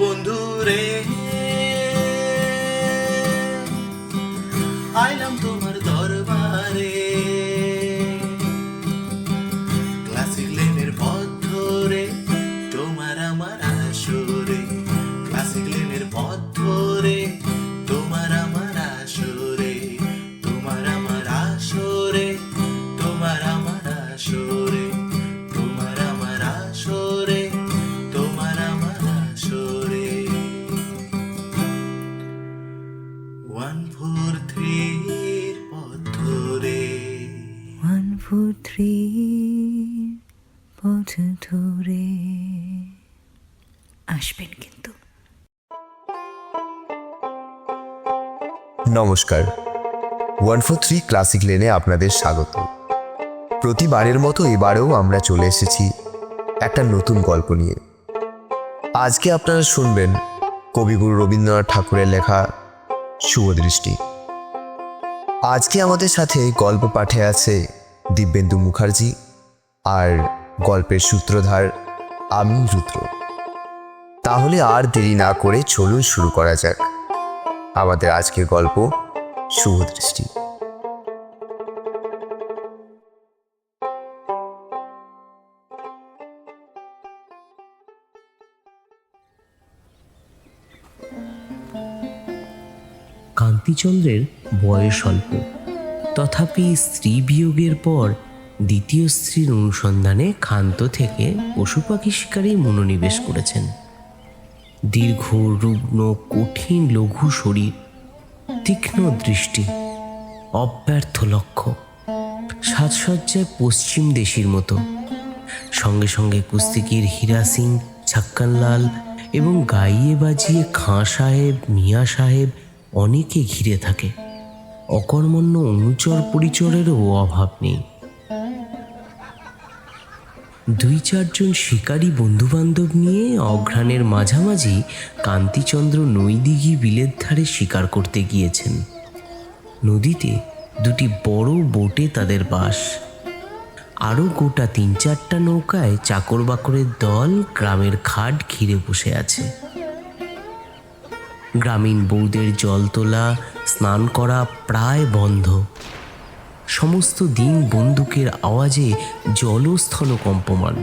বন্ধু পথ ধরে। আসবেন কিন্তু। নমস্কার। ওয়ান ফোর থ্রি ক্লাসিক লেনে আপনাদের স্বাগত। প্রতিবারের মতো এবারেও আমরা চলে এসেছি একটা নতুন গল্প নিয়ে। আজকে আপনারা শুনবেন কবিগুরু রবীন্দ্রনাথ ঠাকুরের লেখা শুভদৃষ্টি। আজকে আমাদের সাথে গল্প পাঠে আছে দিব্যেন্দু মুখার্জি আর গল্পের সূত্রধার আমি রুদ্র। তাহলে আর দেরি না করে চলুন শুরু করা যাক। আমাদের আজকের গল্প শুভদৃষ্টি। কান্তিচন্দ্রের বয়স অল্প। তথাপি স্ত্রী বিয়োগের পর দ্বিতীয় স্ত্রীর অনুসন্ধানে ক্ষান্ত থেকে পশু পাখি শিকারেই মনোনিবেশ করেছেন। দীর্ঘ, রুগ্ন, কঠিন, লঘু শরীর, তীক্ষ্ণ দৃষ্টি, অব্যর্থ লক্ষ্য, সাজসজ্জায় পশ্চিম দেশির মতো। সঙ্গে সঙ্গে কুস্তিগির হীরা সিং, ছাক্কানলাল এবং গাইয়ে বাজিয়ে খাঁ সাহেব, মিয়া সাহেব অনেকে ঘিরে থাকে। অকর্মণ্য অনুচর পরিচরেরও অভাব নেই। দুই চারজন শিকারী বন্ধুবান্ধব নিয়ে অঘ্রাণের মাঝামাঝি কান্তিচন্দ্র নৈদিঘি বিলের ধারে শিকার করতে গিয়েছেন। নদীতে দুটি বড় বোটে তাদের বাস। আরও গোটা তিন চারটা নৌকায় চাকর বাকরের দল গ্রামের খাট ঘিরে বসে আছে। গ্রামীণ বৌদের জল তোলা, স্নান করা প্রায় বন্ধ। সমস্ত দিন বন্দুকের আওয়াজে জলস্থল কম্পমান।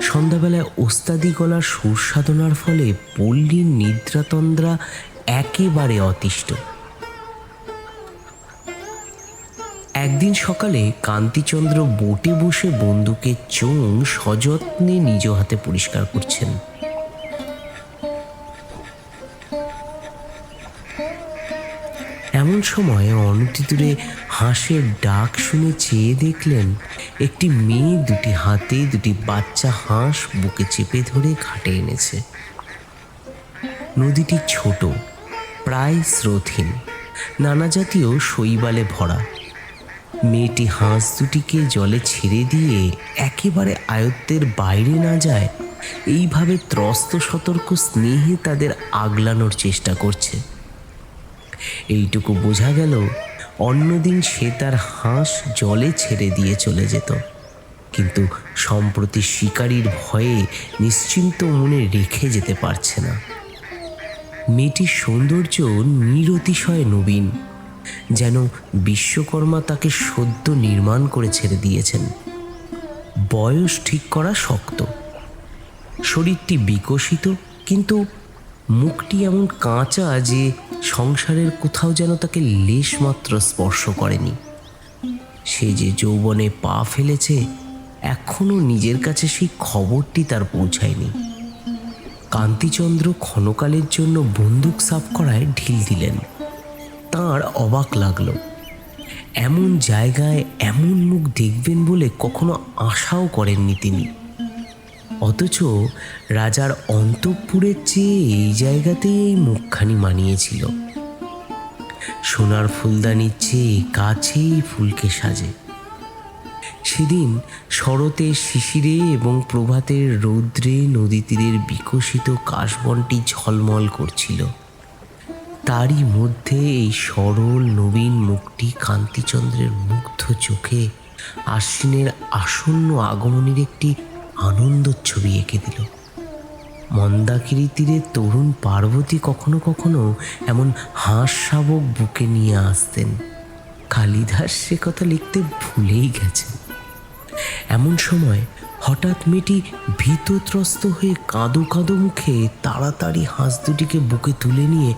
সন্ধ্যাবেলায় ওস্তাদি গলার সুর সাধনার ফলে পল্লীর নিদ্রাতন্দ্রা একেবারে অতিষ্ঠ। একদিন সকালে কান্তিচন্দ্র বোটে বসে বন্দুকের চোং সযত্নে নিজ হাতে পরিষ্কার করছেন। সময় অনতি দূরে হাঁসের ডাক শুনে চেয়ে দেখলেন, একটি মেয়ে দুটি হাতে দুটি বাচ্চা হাঁস বুকে চেপে ধরে ঘাটে এনেছে। নদীটি ছোট, প্রায় স্রোতহীন নানা জাতীয় শৈবালে ভরা। মেয়েটি হাঁস দুটিকে জলে ছেড়ে দিয়ে একেবারে আয়ত্তের বাইরে না যায়, এইভাবে ত্রস্ত সতর্ক স্নেহে তাদের আগলানোর চেষ্টা করছে। এইটুকু বোঝা গেল, অন্যদিন সে তার হাঁস জলে ছেড়ে দিয়ে চলে যেত। কিন্তু সম্প্রতি শিকারীর ভয়ে নিশ্চিন্ত মনে রেখে যেতে পারছে না। মেয়েটির সৌন্দর্য নিরতিশয় নবীন, যেন বিশ্বকর্মা তাকে সদ্য নির্মাণ করে ছেড়ে দিয়েছেন। বয়স ঠিক করা শক্ত, শরীরটি বিকশিত, কিন্তু মুখটি এমন কাঁচা যে সংসারের কোথাও যেন তাকে লেশমাত্র স্পর্শ করেনি। সে যে যৌবনে পা ফেলেছে, এখনও নিজের কাছে সেই খবরটি তার পৌঁছায়নি। কান্তিচন্দ্র ক্ষণকালের জন্য বন্দুক সাফ করায় ঢিল দিলেন। তার অবাক লাগল। এমন জায়গায় এমন মুখ দেখবেন বলে কখনো আশাও করেননি তিনি। অথচ রাজার অন্তঃপুরের চেয়ে এই জায়গাতেই এই মুখখানি মানিয়েছিল। সোনার ফুলদানির চেয়ে কাছেই ফুলকে সাজে। সেদিন শরতের শিশিরে এবং প্রভাতের রৌদ্রে নদী তীরের বিকশিত কাশবনটি ঝলমল করছিল। তারই মধ্যে এই সরল নবীন মুখটি কান্তিচন্দ্রের মুগ্ধ চোখে আশ্বিনের আসন্ন আগমনের একটি আনন্দ ছবি এঁকে দিল। মন্দাকিনী তীরে তরুণ পার্বতী কখনো কখনো এমন হাঁস শাবক বুকে নিয়ে আসতেন। কালিদাস সে কথা লিখতে ভুলেই গেছেন। এমন সময় হঠাৎ মেয়েটি ভীতত্রস্ত হয়ে কাঁদো কাঁদো মুখে তাড়াতাড়ি হাঁস দুটিকে বুকে তুলে নিয়ে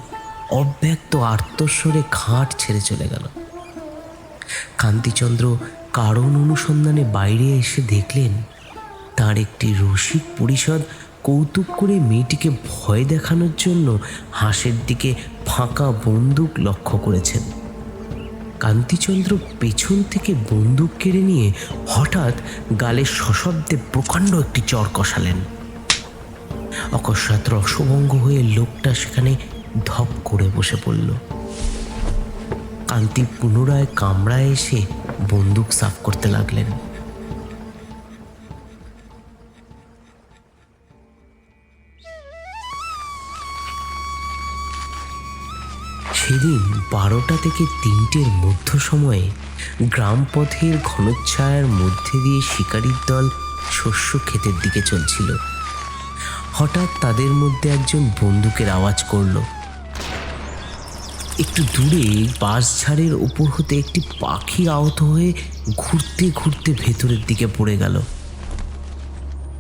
অব্যক্ত আর্তস্বরে ঘাট ছেড়ে চলে গেল। কান্তিচন্দ্র কারণ অনুসন্ধানে বাইরে এসে দেখলেন তার একটি রসিক পরিষদ কৌতুক করে মেয়েটিকে ভয় দেখানোর জন্য হাঁসের দিকে ফাঁকা বন্দুক লক্ষ্য করেছেন। কান্তিচন্দ্র পেছন থেকে বন্দুক কেড়ে নিয়ে হঠাৎ গালে সশব্দে প্রকাণ্ড একটি চর কষালেন। অকস্মাৎ রসভঙ্গ হয়ে লোকটা সেখানে ধপ করে বসে পড়ল। কান্তি পুনরায় কামড়ায় এসে বন্দুক সাফ করতে লাগলেন। সেদিন বারোটা থেকে তিনটের মধ্য সময়ে গ্রাম পথের ঘনচ্ছায়ার মধ্যে দিয়ে শিকারির দল শস্য ক্ষেতের দিকে চলছিল। হঠাৎ তাদের মধ্যে একজন বন্দুকের আওয়াজ করল। একটু দূরে বাঁশঝাড়ের ওপর হতে একটি পাখি আহত হয়ে ঘুরতে ঘুরতে ভেতরের দিকে পড়ে গেল।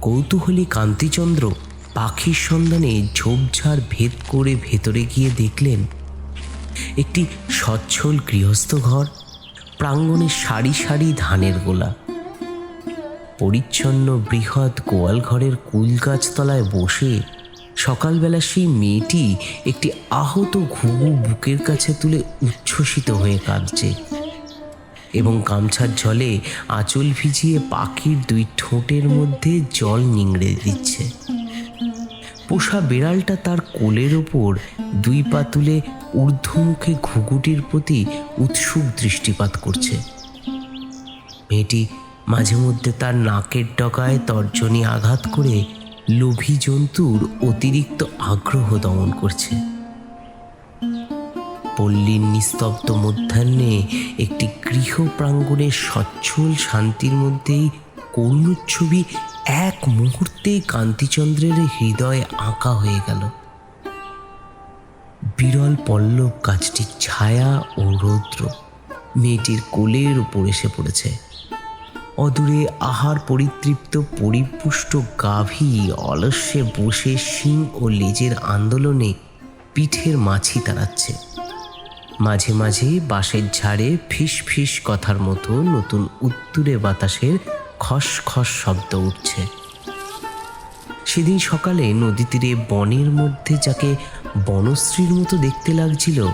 কৌতূহলী কান্তিচন্দ্র পাখির সন্ধানে ঝোপঝাড় ভেদ করে ভেতরে গিয়ে দেখলেন একটি সচ্ছল গৃহস্থ ঘর, প্রাঙ্গণে সারি সারি ধানের গোলা। পরিচ্ছন্ন বৃহৎ গোয়াল ঘরের কুল গাছতলায় বসে সকালবেলা সেই মেয়েটি একটি আহত ঘুঘু বুকের কাছে তুলে উচ্ছ্বসিত হয়ে কাঁদছে এবং গামছার জলে আঁচল ভিজিয়ে পাখির দুই ঠোঁটের মধ্যে জল নিংড়ে দিচ্ছে। পোষা বেড়ালটা তার কোলের ওপর দুই পা তুলে ঊর্ধ্বমুখে ঘুঘুটির প্রতি উৎসুক দৃষ্টিপাত করছে। মেয়েটি মাঝে মধ্যে তার নাকের ডগায় তর্জনী আঘাত করে লোভী জন্তুর অতিরিক্ত আগ্রহ দমন করছে। পল্লীর নিস্তব্ধ মধ্যাহ্নে একটি গৃহ প্রাঙ্গণের সচ্ছল শান্তির মধ্যেই করুণোচ্ছবি এক মুহূর্তেই কান্তিচন্দ্রের হৃদয়ে আঁকা হয়ে গেল। বিরল পল্লব গাছটির ছায়া ও রৌদ্র মেয়েটির কোলের উপর এসে পড়েছে। অদূরে আহার পরিতৃপ্ত, পরিপুষ্ট গাভী অলস্যে বসে শিং ও লেজের আন্দোলনে পিঠের মাছি তাড়াচ্ছে। মাঝে মাঝে বাঁশের ঝাড়ে ফিস ফিস কথার মতো নতুন উত্তুরে বাতাসের খস খস শব্দ উঠছে। সেদিন সকালে নদী তীরে বনের মধ্যে যাকে বনশ্রীর মতো দেখতে লাগছিল।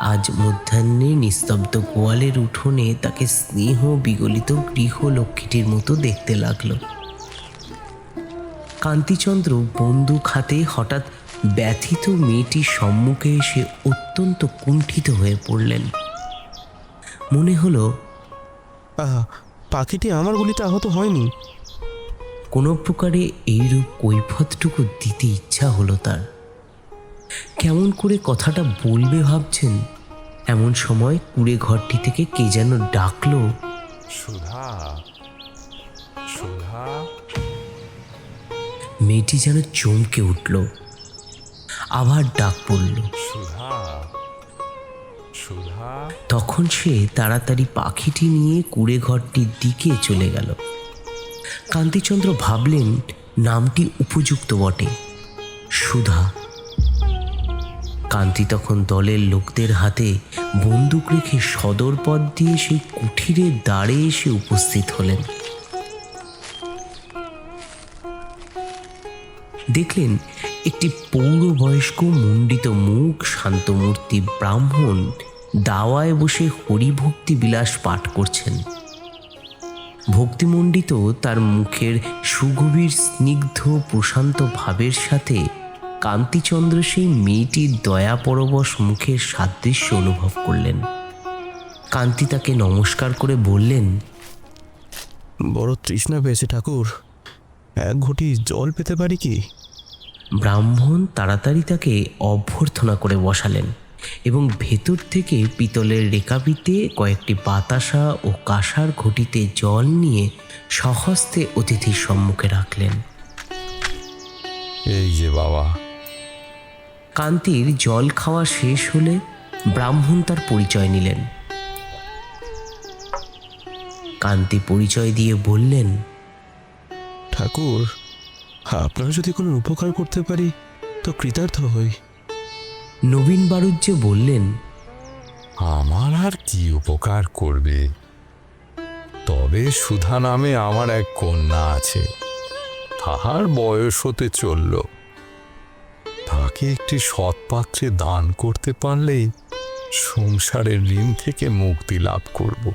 আজ মধ্যাহ্নে নিস্তব্ধ গোয়ালের উঠোনে তাকে স্নেহ বিগলিত গৃহলক্ষ্মীটির মতো দেখতে লাগল। কান্তিচন্দ্র বন্দুক হাতে হঠাৎ ব্যথিত মেয়েটির সম্মুখে এসে অত্যন্ত কুণ্ঠিত হয়ে পড়লেন। মনে হলো আহা পাখিটি আমার গুলিতে আহত হয়নি। কোনো প্রকারে এইরূপ কৈফতটুকু দিতে ইচ্ছা হলো তার। কেমন করে কথাটা বলবে ভাবছেন? এমন সময় কুড়ে ঘরটি থেকে কে যেন ডাকলো সুধা সুধা। মেয়েটি যেন চমকে উঠল আবার ডাক পড়ল। সুধা তখন সে তাড়াতাড়ি পাখিটি নিয়ে কুড়ে ঘরটির দিকে চলে গেল। কান্তিচন্দ্র ভাবলেন নামটি উপযুক্ত বটে। সুধা কান্তি তখন দলের লোকদের হাতে বন্দুক রেখে সদর পথ দিয়ে সেই কুঠিরে দাঁড়ে এসে উপস্থিত হলেন। দেখলেন একটি পৌরবয়স্ক মুণ্ডিত মুখ শান্তমূর্তি ব্রাহ্মণ দাওয়ায় বসে হরিভক্তি বিলাস পাঠ করছেন। ভক্তিমণ্ডিত তার মুখের সুগভীর স্নিগ্ধ প্রশান্ত ভাবের সাথে কান্তিচন্দ্র সেই মেয়েটির দয়া পরবশ মুখের সাদৃশ্য অনুভব করলেন। কান্তি তাকে নমস্কার করে বললেন বড় তৃষ্ণা পেয়েছে ঠাকুর। এক ঘটি জল পেতে পারি কি? ব্রাহ্মণ তাড়াতাড়ি তাকে অভ্যর্থনা করে বসালেন এবং ভেতর থেকে পিতলের রেকাবিতে কয়েকটি বাতাসা ও কাঁসার ঘটিতে জল নিয়ে সহস্তে অতিথির সম্মুখে রাখলেন। এই যে বাবা কান্তির জল খাওয়া শেষ হলে ব্রাহ্মণ তার পরিচয় নিলেন। কান্তি পরিচয় দিয়ে বললেন ঠাকুর আপনার যদি কোনো উপকার করতে পারি তো কৃতার্থ হই। নবীন বারুজ্যে বললেন আমার আর কি উপকার করবে? তবে সুধা নামে আমার এক কন্যা আছে। তাহার বয়স হতে চলল। তাকে একটি সৎপাত্রে দান করতে পারলেই সংসারের ঋণ থেকে মুক্তি লাভ করব।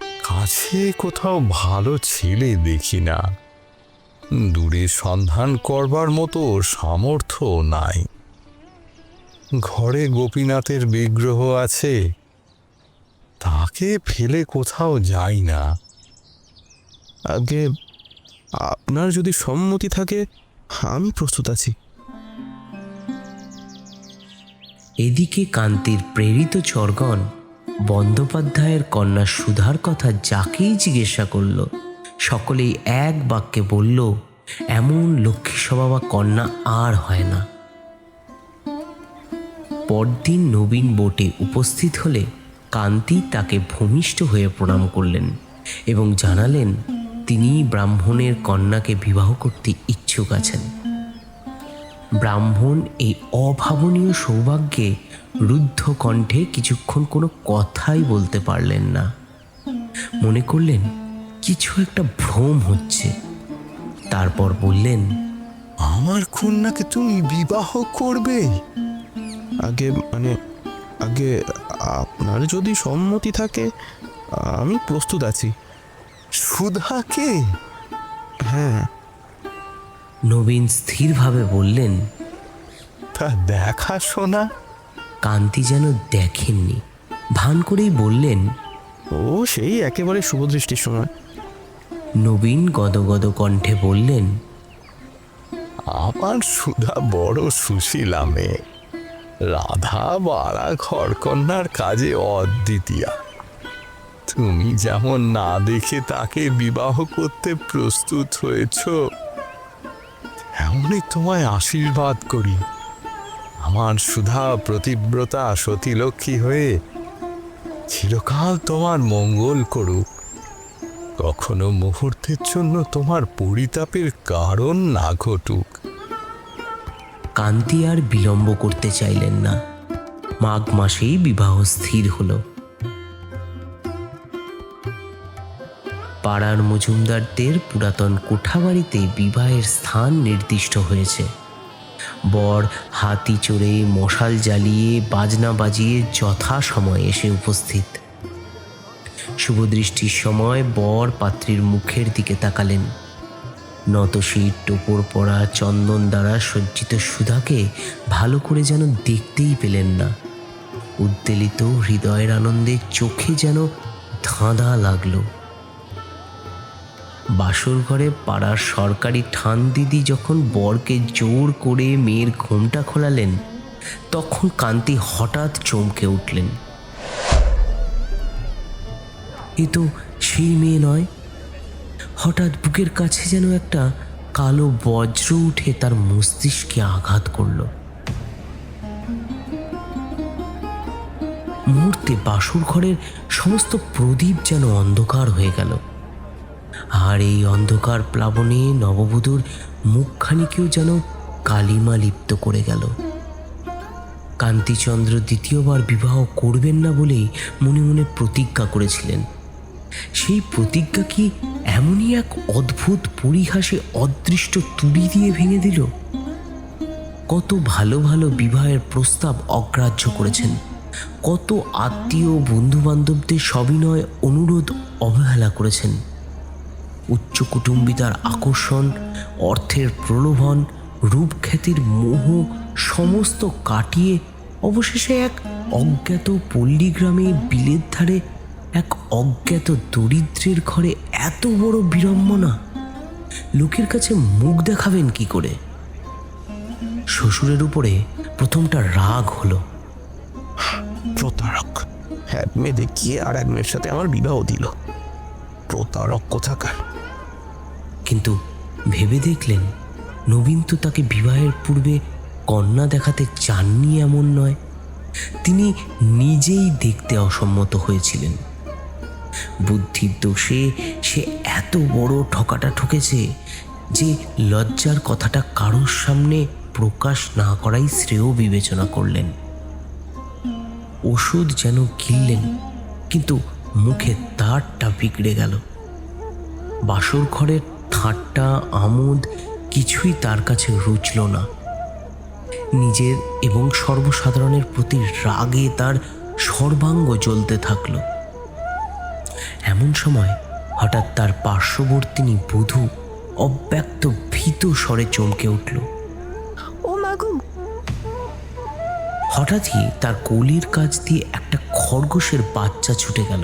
কাছে কোথাও ভালো ছেলে দেখি না। দূরে সন্ধান করবার মতো সামর্থ্য নাই। ঘরে গোপীনাথের বিগ্রহ আছে। তাকে ফেলে কোথাও যাই না। আগে আপনার যদি সম্মতি থাকে, আমি প্রস্তুত আছি। এদিকে কান্তির প্রেরিত চরগণ বন্দ্যোপাধ্যায়ের কন্যা সুধার কথা যাকেই জিজ্ঞাসা করল, সকলেই এক বাক্যে বলল, এমন লক্ষ্মী বা কন্যা আর হয় না। পরদিন নবীন বোটে উপস্থিত হলে কান্তি তাকে ভূমিষ্ঠ হয়ে প্রণাম করলেন এবং জানালেন তিনি ব্রাহ্মণের কন্যাকে বিবাহ করতে ইচ্ছুক আছেন। ব্রাহ্মণ এই অভাবনীয় সৌভাগ্যে রুদ্ধ কণ্ঠে কিছুক্ষণ কোনো কথাই বলতে পারলেন না। মনে করলেন, কিছু একটা ভ্রম হচ্ছে। তারপর বললেন, আমার কন্যাকে তুমি বিবাহ করবে? আগে মানে আগে আপনার যদি সম্মতি থাকে, আমি প্রস্তুত আছি। সুধাকে? হ্যাঁ নবীন স্থিরভাবে বললেন তা দেখা শোনা। কান্তি যেন দেখেননি। ভান করেই বললেন ও সেই একেবারে শুভদৃষ্টির সময়। নবীন গদগদ কণ্ঠে বললেন আমার সুধা বড় সুশীলা মেয়ে রাধা বাড়া ঘরকন্যার কাজে অদ্বিতীয়া। তুমি যেমন না দেখে তাকে বিবাহ করতে প্রস্তুত হয়েছ এমনই তোমায় আশীর্বাদ করি। আমার সুধা প্রতিব্রতা সতীলক্ষ্মী হয়ে চিরকাল তোমার মঙ্গল করুক। কখনো মুহূর্তের জন্য তোমার পরিতাপের কারণ না ঘটুক। কান্তি আর বিলম্ব করতে চাইলেন না। মাঘ মাসেই বিবাহ স্থির হলো। পাড়ার মজুমদারদের পুরাতন কোঠাবাড়িতে বিবাহের স্থান নির্দিষ্ট হয়েছে। বর হাতি চড়ে মশাল জ্বালিয়ে বাজনা বাজিয়ে যথা সময় এসে উপস্থিত। শুভদৃষ্টির সময় বর পাত্রীর মুখের দিকে তাকালেন। নতশীর টোপর পরা চন্দন দ্বারা সজ্জিত সুধাকে ভালো করে যেন দেখতেই পেলেন না। উদ্বেলিত হৃদয়ের আনন্দে চোখে যেন ধাঁধা লাগল। বাসর ঘরে পাড়ার সরকারি ঠান দিদি যখন বরকে জোর করে মেয়ের ঘোমটা খোলালেন, তখন কান্তি হঠাৎ চমকে উঠলেন। এ তো সেই মেয়ে নয়। হঠাৎ বুকের কাছে যেন একটা কালো বজ্র উঠে তার মস্তিষ্কে আঘাত করল। মুহূর্তে বাসুর ঘরের সমস্ত প্রদীপ যেন অন্ধকার হয়ে গেল। আর এই অন্ধকার প্লাবনে নববধূর মুখখানিকেও যেন কালিমা লিপ্ত করে গেল। কান্তিচন্দ্র দ্বিতীয়বার বিবাহ করবেন না বলেই মনে মনে প্রতিজ্ঞা করেছিলেন। সেই প্রতিজ্ঞা কি এমনই এক অদ্ভুত পরিহাসে অদৃষ্ট তুড়ি দিয়ে ভেঙে দিল? কত ভালো ভালো বিবাহের প্রস্তাব অগ্রাহ্য করেছেন। কত আত্মীয় বন্ধু বান্ধবদের সবিনয় অনুরোধ অবহেলা করেছেন। উচ্চ কুটুম্বিতার আকর্ষণ, অর্থের প্রলোভন, রূপখ্যাতির মোহ সমস্ত কাটিয়ে অবশেষে এক অজ্ঞাত পল্লীগ্রামে বিলের ধারে এক অজ্ঞাত দরিদ্রের ঘরে এত বড় বিড়ম্বনা। লোকের কাছে মুখ দেখাবেন কি করে? শ্বশুরের উপরে প্রথমটা রাগ হলো। প্রতারক, এক মেয়ে দেখিয়ে আর এক মেয়ের সাথে আমার বিবাহ দিল। প্রতারক কোথাকার? কিন্তু ভেবে দেখলেন নবীন তো তাকে বিবাহের পূর্বে কন্যা দেখাতে চাননি এমন নয়। তিনি নিজেই দেখতে অসম্মত হয়েছিলেন। বুদ্ধির দোষে সে এত বড় ঠকাটা ঠকেছে যে লজ্জার কথাটা কারোর সামনে প্রকাশ না করাই শ্রেয় বিবেচনা করলেন। ওষুধ যেন গিললেন, কিন্তু মুখে তারটা বিগড়ে গেল। বাসর ঘরের ঠাট্টা আমোদ কিছুই তার কাছে রুচল না। নিজের এবং সর্বসাধারণের প্রতি রাগে তার সর্বাঙ্গ জ্বলতে থাকল। এমন সময় হঠাৎ তার পার্শ্ববর্তিনী বধূ অব্যক্ত ভীত স্বরে চমকে উঠল। ও মাগো হঠাৎই তার কলির কাছ দিয়ে একটা খরগোশের বাচ্চা ছুটে গেল।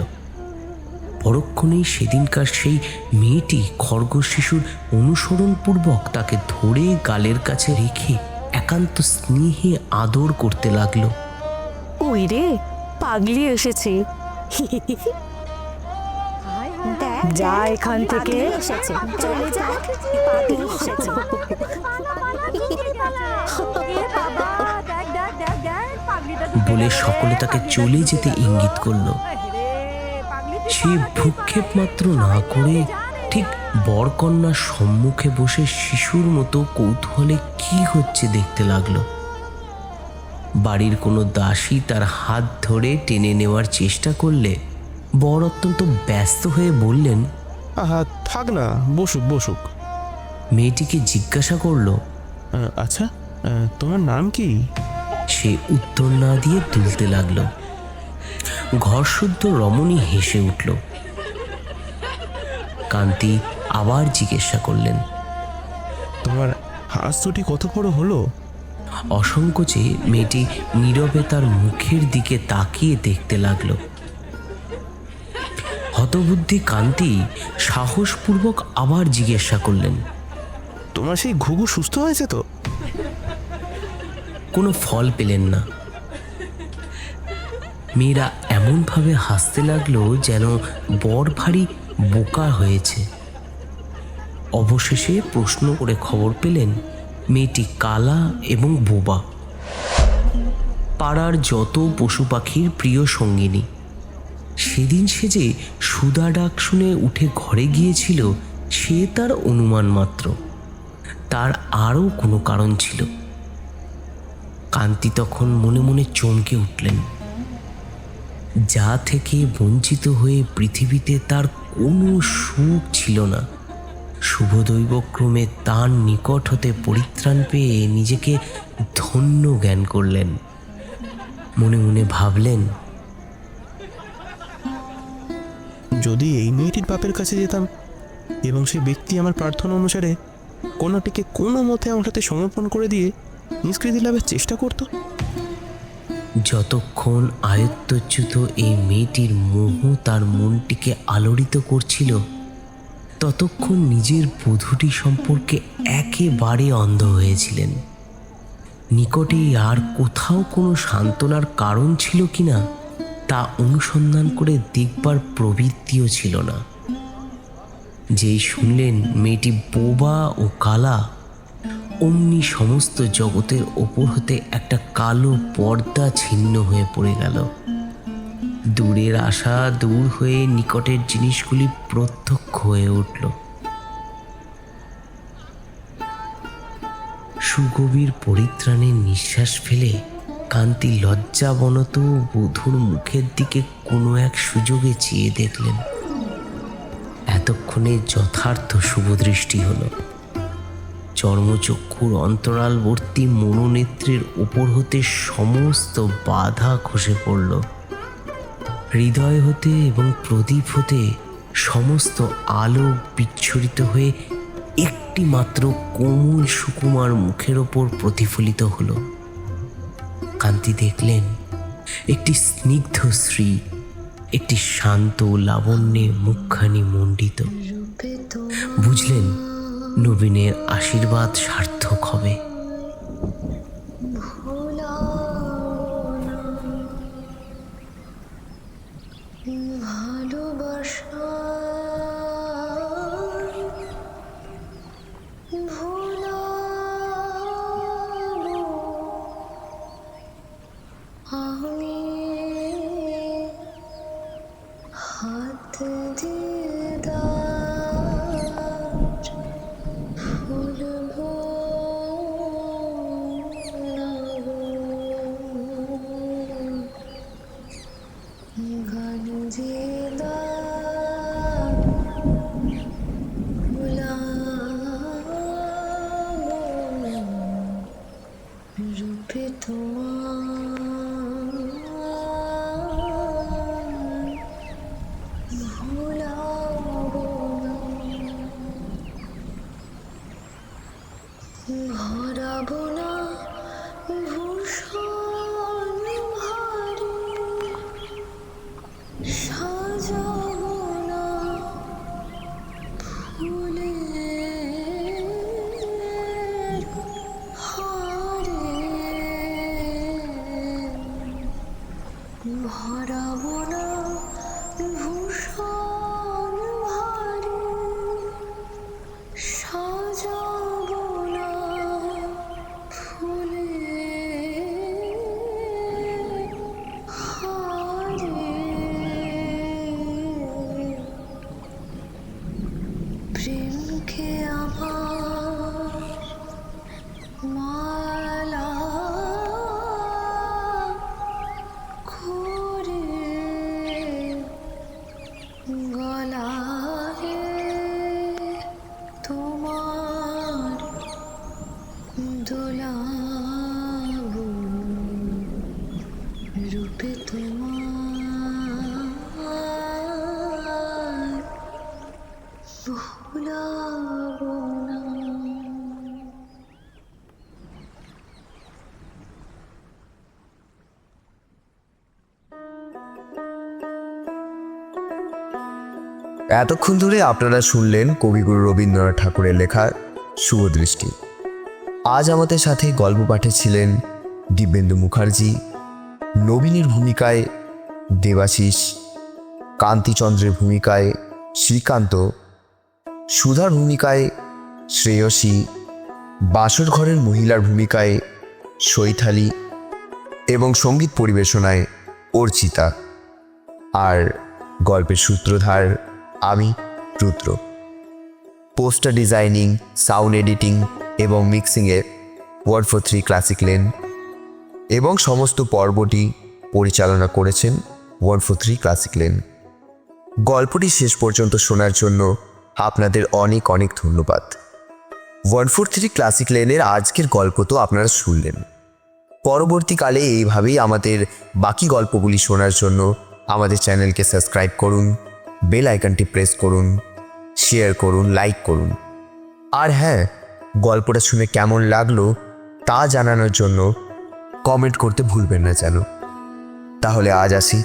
পরক্ষণেই সেদিনকার সেই মেয়েটি খরগোশ শিশুর অনুসরণপূর্বক তাকে ধরে গালের কাছে রেখে একান্ত স্নেহে আদর করতে লাগল। ওই রে পাগলি এসেছে। যা এখান থেকে। চলে যা পাগলি এসেছে। বলে সকলে তাকে চলে যেতে ইঙ্গিত করল। সে ভ্রুক্ষেপ মাত্র না করে ঠিক বরকন্যার সম্মুখে বসে শিশুর মতো কৌতূহলে কি হচ্ছে দেখতে লাগল? বাড়ির কোনো দাসী তার হাত ধরে টেনে নেওয়ার চেষ্টা করলে বর অত্যন্ত ব্যস্ত হয়ে বললেন আহা থাক না বসুক বসুক। মেয়েটিকে জিজ্ঞাসা করল আচ্ছা তোমার নাম কি? সে উত্তর না দিয়ে তুলতে লাগল। ঘরশুদ্ধ রমণী হেসে উঠল। কান্তি আবার জিজ্ঞাসা করলেন তোমার হাঁস দুটি কত বড় হলো? অসংকোচে মেয়েটি নীরবে তার মুখের দিকে তাকিয়ে দেখতে লাগল। হতবুদ্ধি কান্তি সাহসপূর্বক আবার জিজ্ঞাসা করলেন তোমার সেই ঘুঘু সুস্থ হয়েছে তো? কোনো ফল পেলেন না। মেয়েরা এমনভাবে হাসতে লাগল যেন বর ভারী বোকা হয়েছে। অবশেষে প্রশ্ন করে খবর পেলেন মেয়েটি কালা এবং বোবা। পাড়ার যত পশু পাখির প্রিয় সঙ্গিনী। সেদিন সে যে সুদা ডাক শুনে উঠে ঘরে গিয়েছিল, সে তার অনুমান মাত্র। তার আরও কোনো কারণ ছিল। কান্তি তখন মনে মনে চমকে উঠলেন। যা থেকে বঞ্চিত হয়ে পৃথিবীতে তার কোনো সুখ ছিল না। শুভদৈবক্রমে তার নিকট হতে পরিত্রাণ পেয়ে নিজেকে ধন্য জ্ঞান করলেন। মনে মনে ভাবলেন, যদি এই মেয়েটির বাপের কাছে যেতাম এবং সে ব্যক্তি আমার প্রার্থনা অনুসারে কন্যাটিকে কোনো মতে আমার সাথে সমর্পণ করে দিয়ে নিষ্কৃতি লাভের চেষ্টা করতো যতক্ষণ আয়ত্তচ্যুত এই মেয়েটির মোহ তার মনটিকে আলোড়িত করছিল, ততক্ষণ নিজের বধূটি সম্পর্কে একেবারে অন্ধ হয়েছিলেন। নিকটে আর কোথাও কোনো সান্ত্বনার কারণ ছিল কি না তা অনুসন্ধান করে দেখবার প্রবৃত্তিও ছিল না। যেই শুনলেন মেয়েটি বোবা ও কালা অমনি সমস্ত জগতের ওপর হতে একটা কালো পর্দা ছিন্ন হয়ে পড়ে গেল। দূরের আশা দূর হয়ে নিকটের জিনিসগুলি প্রত্যক্ষ হয়ে উঠল। সুগভীর পরিত্রাণের নিঃশ্বাস ফেলে কান্তি লজ্জাবনত বধুর মুখের দিকে কোনো এক সুযোগে চেয়ে দেখলেন। এতক্ষণে যথার্থ শুভদৃষ্টি হলো। চর্মচক্ষুর অন্তরালবর্তী মনোনেত্রের উপর হতে সমস্ত বাধা খসে পড়ল। হৃদয় হতে এবং প্রদীপ হতে সমস্ত আলো বিচ্ছুরিত হয়ে একটি মাত্র কোমল সুকুমার মুখের ওপর প্রতিফলিত হল। কান্তি দেখলেন, একটি স্নিগ্ধ শ্রী একটি শান্ত লাবণ্যে মুখখানি মণ্ডিত। বুঝলেন নবীনের আশীর্বাদ সার্থক হবে। হাত দিয়ে 上 এতক্ষণ ধরে আপনারা শুনলেন কবিগুরু রবীন্দ্রনাথ ঠাকুরের লেখা শুভদৃষ্টি। আজ আমাদের সাথে গল্প পাঠে ছিলেন দিব্যেন্দু মুখার্জি। নবীনের ভূমিকায় দেবাশিস, কান্তিচন্দ্রের ভূমিকায় শ্রীকান্ত, সুধার ভূমিকায় শ্রেয়সী বাসর ঘরের মহিলার ভূমিকায় শৈথালি এবং সংগীত পরিবেশনায় অর্চিতা। আর গল্পের সূত্রধার আমি Rudra. Poster designing, sound editing এবং মিক্সিংয়ে ward for three classic lane এবং সমস্ত পর্বটি পরিচালনা করেছেন one four three classic lane গল্পটি শেষ পর্যন্ত শোনার জন্য আপনাদের অনেক অনেক ধন্যবাদ। ওয়ান ফোর থ্রি ক্লাসিক লেনের আজকের গল্প তো আপনারা শুনলেন। পরবর্তীকালে এইভাবেই আমাদের বাকি গল্পগুলি শোনার জন্য আমাদের চ্যানেলকে সাবস্ক্রাইব করুন। বেল আইকনটি প্রেস করুন, শেয়ার করুন, লাইক করুন। আর হ্যাঁ গল্পটা শুনে কেমন লাগল তা জানানোর জন্য কমেন্ট করতে ভুলবেন না যেন। তাহলে আজ আসি।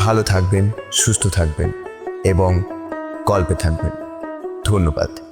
ভালো থাকবেন, সুস্থ থাকবেন এবং গল্পে থাকবেন। ধন্যবাদ।